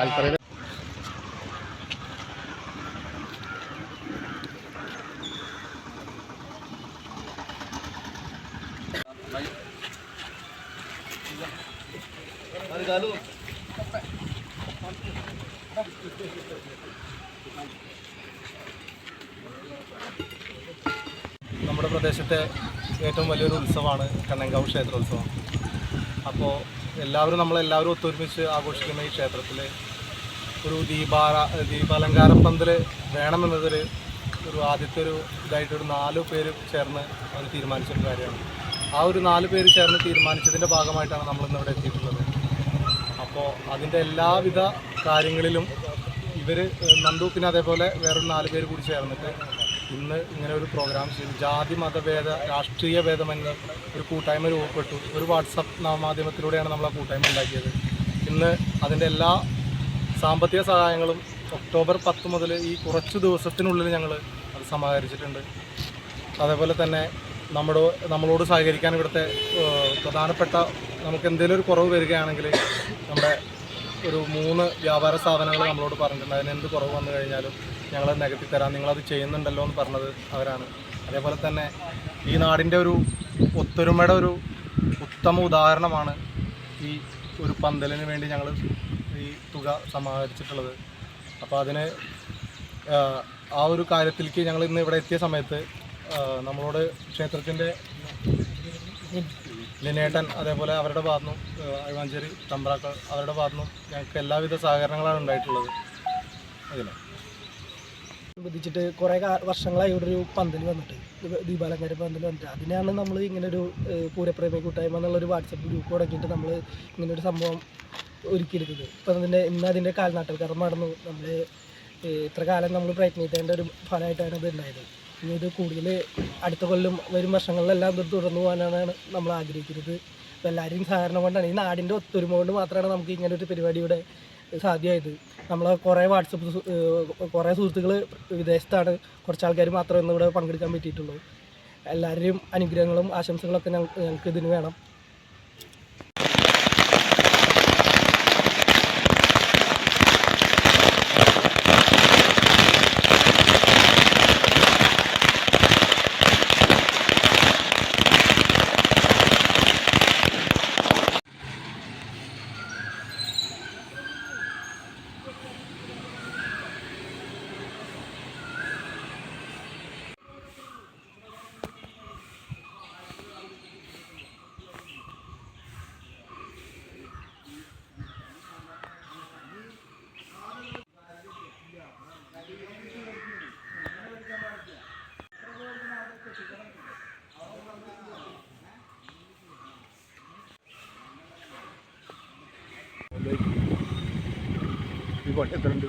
ആൽത്തറയിൽ നമ്മുടെ പ്രദേശത്തെ ഏറ്റവും വലിയൊരു ഉത്സവമാണ് കണ്ണങ്കാവ് ക്ഷേത്രോത്സവം. അപ്പോൾ എല്ലാവരും നമ്മളെല്ലാവരും ഒത്തൊരുമിച്ച് ആഘോഷിക്കുന്ന ഈ ക്ഷേത്രത്തിൽ ഒരു ദീപാര ദീപാലങ്കാര പന്തൽ വേണമെന്നതൊരു ഒരു ആദ്യത്തെ ഒരു ഇതായിട്ട് ഒരു നാല് പേര് ചേർന്ന് അവർ തീരുമാനിച്ചൊരു കാര്യമാണ്. ആ ഒരു നാല് പേര് ചേർന്ന് തീരുമാനിച്ചതിന്റെ ഭാഗമായിട്ടാണ് നമ്മളിന്ന് ഇവിടെ എത്തിയിട്ടുള്ളത്. അപ്പോൾ അതിന്റെ എല്ലാവിധ കാര്യങ്ങളിലും ഇവർ നന്ദൂപ്പിനെ അതേപോലെ വേറൊരു നാല് പേര് കൂടി ചേർന്നിട്ട് ഇന്ന് ഇങ്ങനെ ഒരു പ്രോഗ്രാം ചെയ്തു. ജാതി മതഭേദ രാഷ്ട്രീയ ഭേദമെന്ന് ഒരു കൂട്ടായ്മ രൂപപ്പെട്ടു. ഒരു വാട്സപ്പ് മാധ്യമത്തിലൂടെയാണ് നമ്മൾ ആ കൂട്ടായ്മ ഉണ്ടാക്കിയത്. ഇന്ന് അതിന്റെ എല്ലാ സാമ്പത്തിക സഹായങ്ങളും ഒക്ടോബർ പത്ത് മുതൽ ഈ കുറച്ച് ദിവസത്തിനുള്ളിൽ ഞങ്ങൾ അത് സമാഹരിച്ചിട്ടുണ്ട്. അതേപോലെ തന്നെ നമ്മുടെ നമ്മളോട് സഹകരിക്കാൻ ഇവിടുത്തെ പ്രധാനപ്പെട്ട നമുക്ക് എന്തെങ്കിലും ഒരു കുറവ് വരികയാണെങ്കിൽ നമ്മുടെ ഒരു മൂന്ന് വ്യാപാര സ്ഥാപനങ്ങൾ നമ്മളോട് പറഞ്ഞിട്ടുണ്ട്. അതിന് എന്ത് കുറവ് വന്നു കഴിഞ്ഞാലും ഞങ്ങൾ നികത്തി തരാം. നിങ്ങളത് ചെയ്യുന്നുണ്ടല്ലോ എന്ന് പറഞ്ഞത് അവരാണ്. അതേപോലെ തന്നെ ഈ നാടിന്റെ ഒരു ഒത്തൊരുമയുടെ ഒരു ഉത്തമ ഉദാഹരണമാണ് ഈ ഒരു പന്തലിന് വേണ്ടി ഞങ്ങൾ ഈ തുക സമാഹരിച്ചിട്ടുള്ളത്. അപ്പോൾ അതിന് ആ ഒരു കാര്യത്തിലേക്ക് ഞങ്ങൾ ഇന്ന് ഇവിടെ എത്തിയ സമയത്ത് നമ്മളോട് ക്ഷേത്രത്തിന്റെ ലിനേട്ടൻ അതേപോലെ അവരുടെ ഭാഗത്തു നിന്നും അഴിവാഞ്ചേരി തമ്പ്രാക്കൾ അവരുടെ ഭാഗത്തു നിന്നും ഞങ്ങൾക്ക് എല്ലാവിധ സഹകരണങ്ങളാണ് ഉണ്ടായിട്ടുള്ളത്. അതിന്. ബുദ്ധിച്ചിട്ട് കുറേ വർഷങ്ങളായി ഇവിടെ ഒരു പന്തൽ വന്നിട്ട് ദീപ- ദീപാലങ്കാര പന്തൽ വന്നിട്ട്. അതിനാണ് നമ്മൾ ഇങ്ങനെ ഒരു പൂരപ്രേമി കൂട്ടായ്മ എന്നുള്ളൊരു വാട്സപ്പ് ഗ്രൂപ്പ് തുടങ്ങിയിട്ട് നമ്മൾ ഇങ്ങനെ ഒരു സംഭവം ഒരുക്കിയെടുത്തത്. ഇപ്പം അതിന്റെ ഇന്ന് അതിന്റെ കാൽനാട്ടൽ കാരണം നടന്നു നമ്മൾ ഇത്ര കാലം നമ്മൾ പ്രയത്നിച്ചതിന്റെ ഒരു ഫലമായിട്ടാണ് ഇത് ഉണ്ടായത്. ഇനി ഇത് കൂടുതൽ അടുത്ത കൊല്ലം വരും വർഷങ്ങളിലെല്ലാം ഇത് തുടർന്നു പോകാനാണ് നമ്മൾ ആഗ്രഹിക്കുന്നത്. അപ്പോൾ എല്ലാവരെയും സഹകരണം കൊണ്ടാണ് ഈ നാടിന്റെ ഒത്തൊരുമ കൊണ്ട് മാത്രമാണ് നമുക്ക് ഇങ്ങനെ ഒരു പരിപാടിയുടെ സാധ്യമായത്. നമ്മൾ കുറേ വാട്സപ്പ് കുറേ സുഹൃത്തുക്കൾ വിദേശത്താണ്. കുറച്ച് ആൾക്കാർ മാത്രമേ ഇന്നിവിടെ പങ്കെടുക്കാൻ പറ്റിയിട്ടുള്ളൂ. എല്ലാവരുടെയും അനുഗ്രഹങ്ങളും ആശംസകളൊക്കെ ഞങ്ങൾക്ക് ഇതിന് വേണം. ഈ കോട്ട എത്ര ഉണ്ട്